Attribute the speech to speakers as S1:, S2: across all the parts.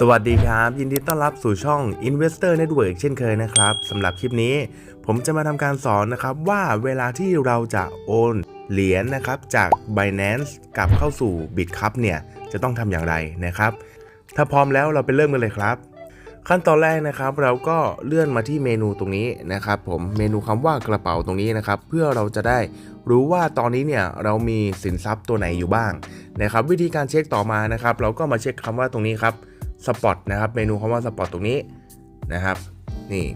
S1: สวัสดีครับ ยินดีต้อนรับสู่ช่อง Investor Network เช่นเคยนะครับสำหรับคลิปนี้ ผมจะมาทำการสอนนะครับว่าเวลาที่เราจะโอนเหรียญนะครับจาก Binance กลับเข้าสู่ Bitcup เนี่ยจะต้องทำอย่างไรนะครับ ถ้าพร้อมแล้วเราไปเริ่มกันเลยครับ ขั้นตอนแรกนะครับ เราก็เลื่อนมาที่เมนูตรงนี้นะครับผมเมนูคำว่ากระเป๋าตรงนี้นะครับ เพื่อเราจะได้รู้ว่าตอนนี้เนี่ยเรามีสินทรัพย์ตัวไหนอยู่บ้างนะครับ วิธีการเช็คต่อมานะครับ เราก็มาเช็คคำว่าตรงนี้ครับ สปอตนะครับเมนูคำว่าสปอตตรงนี้นะครับนี่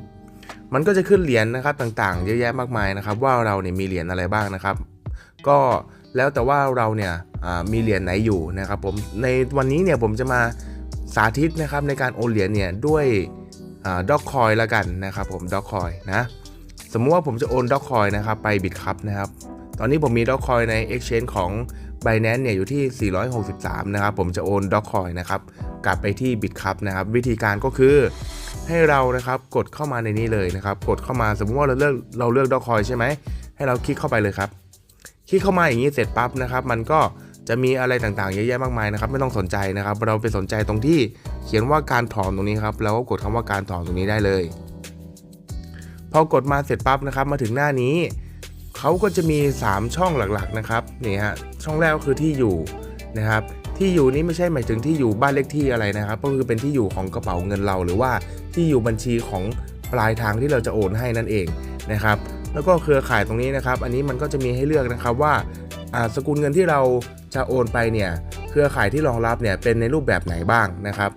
S1: มันก็จะขึ้นเหรียญนะครับต่างๆ เยอะแยะมากมายนะครับ ว่าเราเนี่ยมีเหรียญอะไรบ้างนะครับ ก็แล้วแต่ว่าเราเนี่ยมีเหรียญไหนอยู่นะครับผมในวันนี้เนี่ยผมจะมาสาธิตนะครับในการโอนเหรียญเนี่ยด้วยด็อกคอยละกันนะครับผมด็อกคอยนะสมมุติว่าผมจะโอนด็อกคอยนะครับไปบิตคัพนะครับตอนนี้ผมมีด็อกคอยใน Exchange ของ Binance เนี่ยอยู่ที่ 463 นะครับผมจะโอนด็อกคอยนะครับ กลับไปที่บิตคัพนะครับวิธีการก็คือให้เรานะครับกดเข้ามาในนี้เลยนะครับ กดเข้ามาสมมุติว่าเราเลือกเราเลือกดอกคอยใช่ไหมให้เราคลิกเข้าไปเลยครับคลิกเข้ามาอย่างนี้เสร็จปั๊บนะครับ มันก็จะมีอะไรต่างๆเยอะแยะมากมายนะครับ ไม่ต้องสนใจนะครับ เราไปสนใจตรงที่เขียนว่าการถอนตรงนี้ครับแล้วก็กดคำว่าการถอนตรงนี้ได้เลย พอกดมาเสร็จปั๊บนะครับ มาถึงหน้านี้เขาก็จะมี 3 ช่องหลักๆนะครับนี่ฮะช่องแรกก็คือที่อยู่ นะครับที่อยู่นี้ไม่ใช่หมายถึงที่อยู่บ้านเลขที่อะไรนะครับ ก็คือเป็นที่อยู่ของกระเป๋าเงินเรา หรือว่าที่อยู่บัญชีของปลายทางที่เราจะโอนให้นั่นเองนะครับ แล้วก็เครือข่ายตรงนี้นะครับ อันนี้มันก็จะมีให้เลือกนะครับว่าอ่าสกุลเงินที่เราจะโอนไปเนี่ยเครือข่ายที่รองรับเนี่ยเป็นในรูปแบบไหนบ้างนะครับ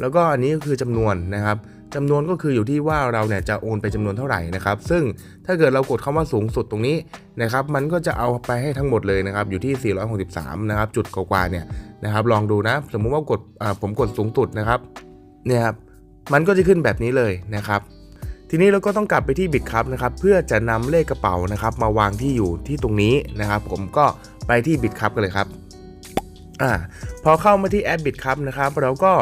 S1: แล้วก็อันนี้ก็คือจำนวนนะครับ จำนวนก็คืออยู่ที่ว่าเราเนี่ยจะโอนไปจำนวนเท่าไหร่นะครับ ซึ่งถ้าเกิดเรากดคำว่าสูงสุดตรงนี้นะครับ มันก็จะเอาไปให้ทั้งหมดเลยนะครับ อยู่ที่ 463 นะครับ จุดกว่าๆเนี่ยนะครับ ลองดูนะ สมมุติว่ากดอ่าผมกดสูงสุดนะครับเนี่ยครับ มันก็จะขึ้นแบบนี้เลยนะครับ ทีนี้เราก็ต้องกลับไปที่บิตครับนะครับ เพื่อจะนำเลขกระเป๋านะครับ มาวางที่อยู่ที่ตรงนี้นะครับ ผมก็ไปที่บิตครับกันเลยครับอ่าพอเข้ามาที่แอปบิตครับนะครับ เราก็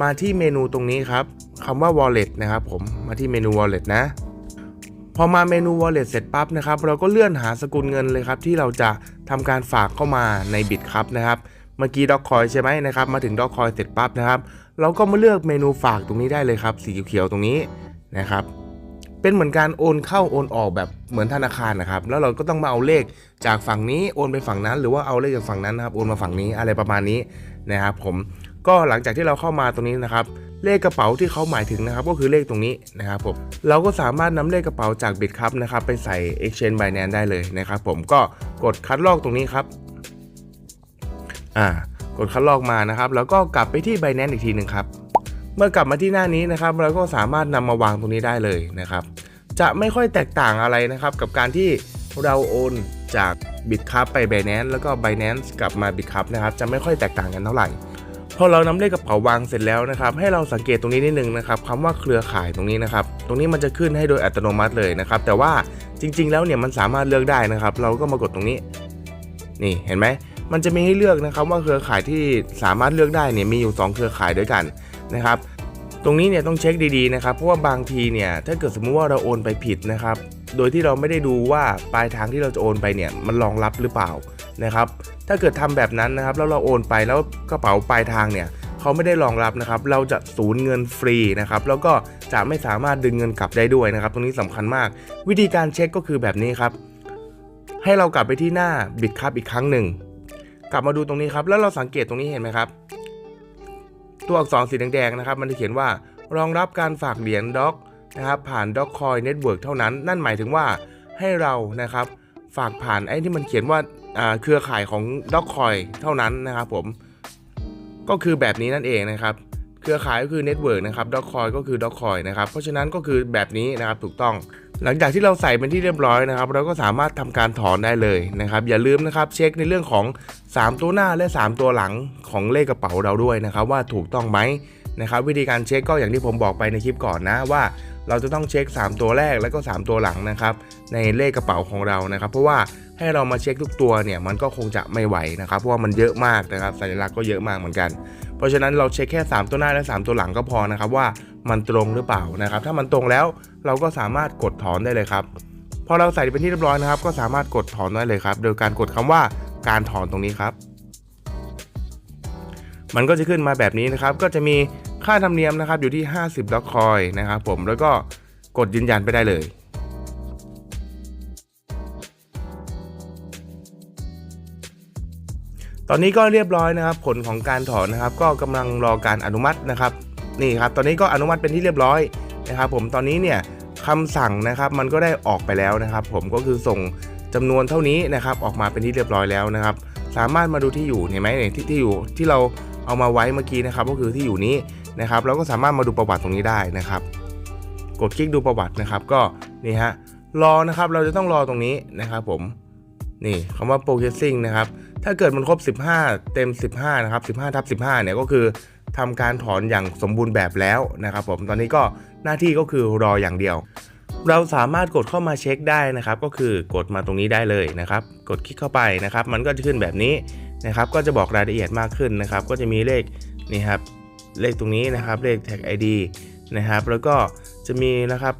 S1: มาที่เมนูตรงนี้ครับ คำว่า wallet นะครับผมมาที่เมนู wallet นะ พอมาเมนู wallet เสร็จปั๊บนะครับ เราก็เลื่อนหาสกุลเงินเลยครับที่เราจะทำการฝากเข้ามาในบิตครับนะครับเมื่อกี้ด็อกคอยใช่ไหมนะครับ มาถึงด็อกคอยเสร็จปั๊บนะครับ เราก็มาเลือกเมนูฝากตรงนี้ได้เลยครับ สีเขียวๆตรงนี้นะครับ เป็นเหมือนการโอนเข้าโอนออกแบบเหมือนธนาคารนะครับ แล้วเราก็ต้องมาเอาเลขจากฝั่งนี้โอนไปฝั่งนั้น หรือว่าเอาเลขจากฝั่งนั้นนะครับ โอนมาฝั่งนี้อะไรประมาณนี้นะครับ ผม ก็หลังจากที่เราเข้ามาตรงนี้นะครับ เลขกระเป๋าที่เขาหมายถึงนะครับก็คือเลขตรงนี้นะครับผมเราก็สามารถนำเลขกระเป๋าจากบิตครับนะครับไปใส่ Exchange Binance ได้เลยนะครับผมก็กดคัดลอกตรงนี้ครับอ่ากดคัดลอกมานะครับแล้วก็กลับไปที่ Binance อีกทีหนึ่งครับเมื่อกลับมาที่หน้านี้นะครับ เราก็สามารถนำมาวางตรงนี้ได้เลยนะครับ จะไม่ค่อยแตกต่างอะไรนะครับ กับการที่เราโอนจาก b i t c u p ไป Binance แล้วก็ Binance กลับมา b i t c u p นะครับจะไม่ค่อยแตกต่างกันเท่าไหร่ พอเรานำเลขกระเป๋าวางเสร็จแล้วนะครับ ให้เราสังเกตตรงนี้นิดนึงนะครับคำว่าเครือข่ายตรงนี้นะครับ ตรงนี้มันจะขึ้นให้โดยอัตโนมัติเลยนะครับ แต่ว่าจริง ๆ แล้วเนี่ยมันสามารถเลือกได้นะครับ เราก็มากดตรงนี้ นี่เห็นไหมมันจะมีให้เลือกนะครับว่าเครือข่ายที่สามารถเลือกได้เนี่ยมีอยู่ 2 เครือข่ายด้วยกันนะครับ ตรงนี้เนี่ยต้องเช็คดีๆนะครับ เพราะว่าบางทีเนี่ยถ้าเกิดสมมุติว่าเราโอนไปผิดนะครับ โดยที่เราไม่ได้ดูว่าปลายทางที่เราจะโอนไปเนี่ยมันรองรับหรือเปล่า นะครับ ถ้าเกิดทำแบบนั้นนะครับ แล้วเราโอนไปแล้วกระเป๋าปลายทางเนี่ยเขาไม่ได้รองรับนะครับ เราจะสูญเงินฟรีนะครับ แล้วก็จะไม่สามารถดึงเงินกลับได้ด้วยนะครับ ตรงนี้สำคัญมาก วิธีการเช็คก็คือแบบนี้ครับ ให้เรากลับไปที่หน้าบิตคับอีกครั้งหนึ่ง กลับมาดูตรงนี้ครับ แล้วเราสังเกตตรงนี้เห็นไหมครับ ตัวอักษรสีแดงๆนะครับ มันจะเขียนว่ารองรับการฝากเหรียญด็อกนะครับผ่านด็อกคอยเน็ตเวิร์กเท่านั้น นั่นหมายถึงว่าให้เรานะครับ ฝากผ่านไอ้ที่มันเขียนว่าเครือข่ายของด็อกคอยเท่านั้นนะครับผม ก็คือแบบนี้นั่นเองนะครับ เครือข่ายก็คือเน็ตเวิร์กนะครับด็อกคอยก็คือด็อกคอยนะครับ เพราะฉะนั้นก็คือแบบนี้นะครับถูกต้อง หลังจากที่เราใส่เป็นที่เรียบร้อยนะครับ เราก็สามารถทำการถอนได้เลยนะครับ อย่าลืมนะครับเช็คในเรื่องของ 3 ตัวหน้าและ 3 ตัวหลังของเลขกระเป๋าเราด้วยนะครับ ว่าถูกต้องไหม นะครับวิธีการเช็คก็อย่างที่ผมบอกไปในคลิปก่อนนะว่า เราจะต้องเช็ค 3 ตัวแรกแล้วก็ 3 ตัวหลังนะครับในเลขกระเป๋าของเรานะครับ เพราะว่าให้เรามาเช็คทุกตัวเนี่ยมันก็คงจะไม่ไหวนะครับเพราะว่ามันเยอะมากนะครับสัญลักษณ์ก็เยอะมากเหมือนกัน เพราะฉะนั้นเราเช็คแค่ 3 ตัวหน้าและ 3 ตัวหลังก็พอนะครับว่ามันตรงหรือเปล่านะครับ ถ้ามันตรงแล้วเราก็สามารถกดถอนได้เลยครับพอเราใส่เป็นที่เรียบร้อยนะครับ ก็สามารถกดถอนได้เลยครับ โดยการกดคำว่าการถอนตรงนี้ครับ มันก็จะขึ้นมาแบบนี้นะครับ ก็จะมี ค่าธรรมเนียมนะครับอยู่ที่ 50ด็อกคอยนะครับผมแล้วก็กดยืนยันไปได้เลยตอนนี้ก็เรียบร้อยนะครับ ผลของการถอนนะครับ ก็กำลังรอการอนุมัตินะครับ นี่ครับ ตอนนี้ก็อนุมัติเป็นที่เรียบร้อยนะครับ ผมตอนนี้เนี่ยคำสั่งนะครับมันก็ได้ออกไปแล้วนะครับ ผมก็คือส่งจำนวนเท่านี้นะครับ ออกมาเป็นที่เรียบร้อยแล้วนะครับ สามารถมาดูที่อยู่เห็นไหมเนี่ยที่ที่อยู่ที่เราเอามาไว้เมื่อกี้นะครับ ก็คือที่อยู่นี้ นะครับเราก็สามารถมาดูประวัติตรงนี้ได้นะครับ กดคลิกดูประวัตินะครับ ก็นี่ฮะรอนะครับเราจะต้องรอตรงนี้นะครับผมนี่คำว่า processing นะครับ ถ้าเกิดมันครบ 15 เต็ม 15 นะครับ 15ทับ15 เนี่ยก็คือทำการถอนอย่างสมบูรณ์แบบแล้วนะครับผม ตอนนี้ก็หน้าที่ก็คือรออย่างเดียว เราสามารถกดเข้ามาเช็คได้นะครับ ก็คือกดมาตรงนี้ได้เลยนะครับ กดคลิกเข้าไปนะครับ มันก็จะขึ้นแบบนี้นะครับ ก็จะบอกรายละเอียดมากขึ้นนะครับ ก็จะมีเลขนี่ครับ เลขตรงนี้นะครับเลขแท็ก ID นะครับ แล้วก็จะมีนะครับ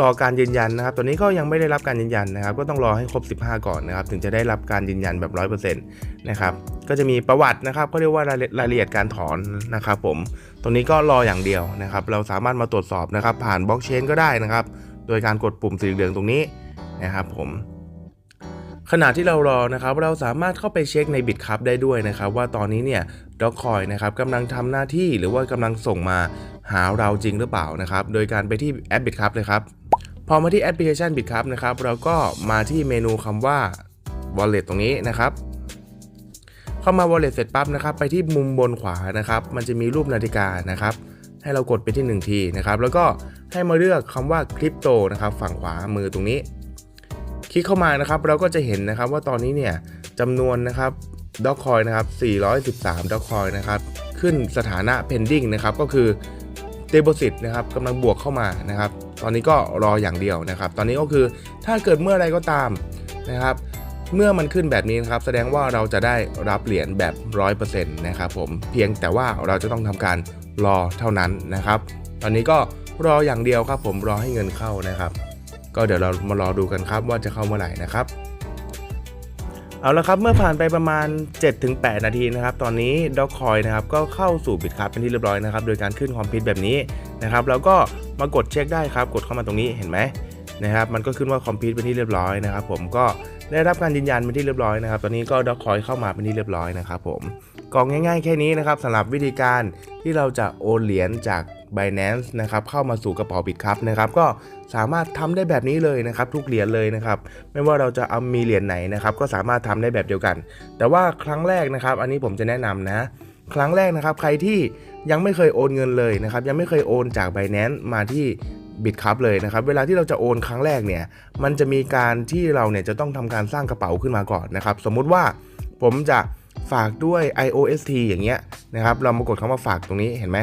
S1: รอการยืนยันนะครับ ตอนนี้ก็ยังไม่ได้รับการยืนยันนะครับ ก็ต้องรอให้ครบ 15 ก่อนนะครับ ถึงจะได้รับการยืนยันแบบ 100%นะครับ ก็จะมีประวัตินะครับ ก็เรียกว่ารายรายละเอียดการถอนนะครับ ผม ตรงนี้ก็รออย่างเดียวนะครับ เราสามารถมาตรวจสอบนะครับ ผ่านบล็อกเชนก็ได้นะครับ โดยการกดปุ่มสีเหลืองตรงนี้นะครับผม ขณะที่เรารอนะครับเราสามารถเข้าไปเช็คใน BitCup ได้ด้วยนะครับ ว่าตอนนี้เนี่ยด็อกคอยนะครับกำลังทำหน้าที่หรือว่ากำลังส่งมาหาเราจริงหรือเปล่านะครับ โดยการไปที่แอป BitCup เลยครับ พอมาที่แอปพลิเคชัน BitCup นะครับเราก็มาที่เมนูคำว่า Wallet ตรงนี้นะครับเข้ามา Wallet เสร็จปั๊บนะครับ ไปที่มุมบนขวานะครับ มันจะมีรูปนาฬิกานะครับให้เรากดไปที่1ทีนะครับแล้วก็ให้มาเลือกคำว่าคริปโตนะครับฝั่งขวามือตรงนี้ คลิกเข้ามานะครับเราก็จะเห็นนะครับว่าตอนนี้เนี่ยจำนวนนะครับด็อกคอยนะครับ 413ด็อกคอยนะครับ ขึ้นสถานะ pending นะครับ ก็คือ deposit นะครับกำลังบวกเข้ามานะครับ ตอนนี้ก็รออย่างเดียวนะครับ ตอนนี้ก็คือถ้าเกิดเมื่อไรก็ตามนะครับ เมื่อมันขึ้นแบบนี้นะครับ แสดงว่าเราจะได้รับเหรียญแบบ 100%นะครับผม เพียงแต่ว่าเราจะต้องทำการรอเท่านั้นนะครับ ตอนนี้ก็รออย่างเดียวครับผมรอให้เงินเข้านะครับ ก็เดี๋ยวเรามารอดูกันครับว่าจะเข้าเมื่อไหร่นะครับเอาละครับเมื่อผ่านไปประมาณ 7-8 นาทีนะครับตอนนี้ด็อกคอยนะครับก็เข้าสู่บิตครับเป็นที่เรียบร้อยนะครับโดยการขึ้นคอมพิวต์แบบนี้นะครับแล้วก็มากดเช็คได้ครับกดเข้ามาตรงนี้เห็นไหมนะครับมันก็ขึ้นว่าคอมพิวต์เป็นที่เรียบร้อยนะครับผมก็ได้รับการยืนยันเป็นที่เรียบร้อยนะครับตอนนี้ก็ด็อกคอยเข้ามาเป็นที่เรียบร้อยนะครับผม กองง่ายๆแค่นี้นะครับสำหรับวิธีการที่เราจะโอนเหรียญจาก Binance นะครับเข้ามาสู่กระเป๋าบิตครับนะครับ ก็สามารถทำได้แบบนี้เลยนะครับ ทุกเหรียญเลยนะครับ ไม่ว่าเราจะเอามีเหรียญไหนนะครับ ก็สามารถทำได้แบบเดียวกัน แต่ว่าครั้งแรกนะครับ อันนี้ผมจะแนะนำนะครั้งแรกนะครับ ใครที่ยังไม่เคยโอนเงินเลยนะครับ ยังไม่เคยโอนจาก Binance มาที่บิตครับเลยนะครับ เวลาที่เราจะโอนครั้งแรกเนี่ย มันจะมีการที่เราเนี่ยจะต้องทำการสร้างกระเป๋าขึ้นมาก่อนนะครับ สมมุติว่าผมจะ ฝากด้วย IOST อย่างเงี้ยนะครับเรามากดคำว่าฝากตรงนี้เห็นไหม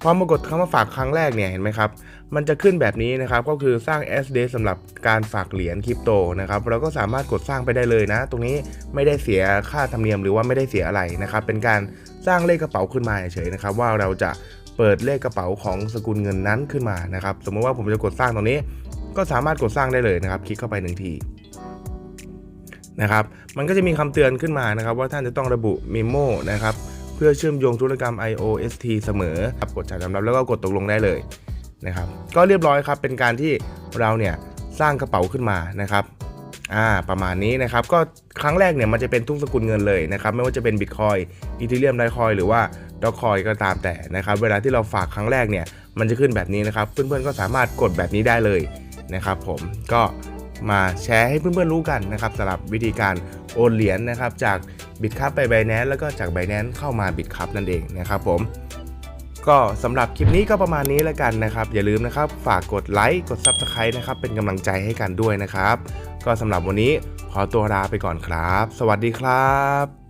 S1: พอมากดคำว่าฝากครั้งแรกเนี่ยเห็นไหมครับ มันจะขึ้นแบบนี้นะครับ ก็คือสร้าง SD สำหรับการฝากเหรียญคริปโตนะครับ เราก็สามารถกดสร้างไปได้เลยนะ ตรงนี้ไม่ได้เสียค่าธรรมเนียมหรือว่าไม่ได้เสียอะไรนะครับ เป็นการสร้างเลขกระเป๋าขึ้นมาเฉยๆนะครับ ว่าเราจะเปิดเลขกระเป๋าของสกุลเงินนั้นขึ้นมานะครับ สมมติว่าผมจะกดสร้างตรงนี้ ก็สามารถกดสร้างได้เลยนะครับ คลิกเข้าไปหนึ่งที นะครับมันก็จะมีคำเตือนขึ้นมานะครับ ว่าท่านจะต้องระบุเมโมนะครับเพื่อเชื่อมโยงธุรกรรม IOST เสมอครับกดจ่ายยอมรับแล้วก็กดตกลงได้เลยนะครับก็เรียบร้อยครับเป็นการที่เราเนี่ยสร้างกระเป๋าขึ้นมานะครับอ่าประมาณนี้นะครับก็ครั้งแรกเนี่ยมันจะเป็นทุกสกุลเงินเลยนะครับไม่ว่าจะเป็น Bitcoin Ethereum Litecoin หรือว่า Dogecoin ก็ตามแต่นะครับเวลาที่เราฝากครั้งแรกเนี่ยมันจะขึ้นแบบนี้นะครับเพื่อนๆก็สามารถกดแบบนี้ได้เลยนะครับผมก็ มาแชร์ให้เพื่อนๆรู้กันนะครับสำหรับวิธีการโอนเหรียญนะครับ จากบิตคัพไปไบแนนแล้วก็จากไบแนนเข้ามาบิตคัพนั่นเองนะครับผมก็สำหรับคลิปนี้ก็ประมาณนี้แล้วกันนะครับ อย่าลืมนะครับ ฝากกดไลค์กด Subscribe นะครับ เป็นกำลังใจให้กันด้วยนะครับ ก็สำหรับวันนี้ขอตัวลาไปก่อนครับ สวัสดีครับ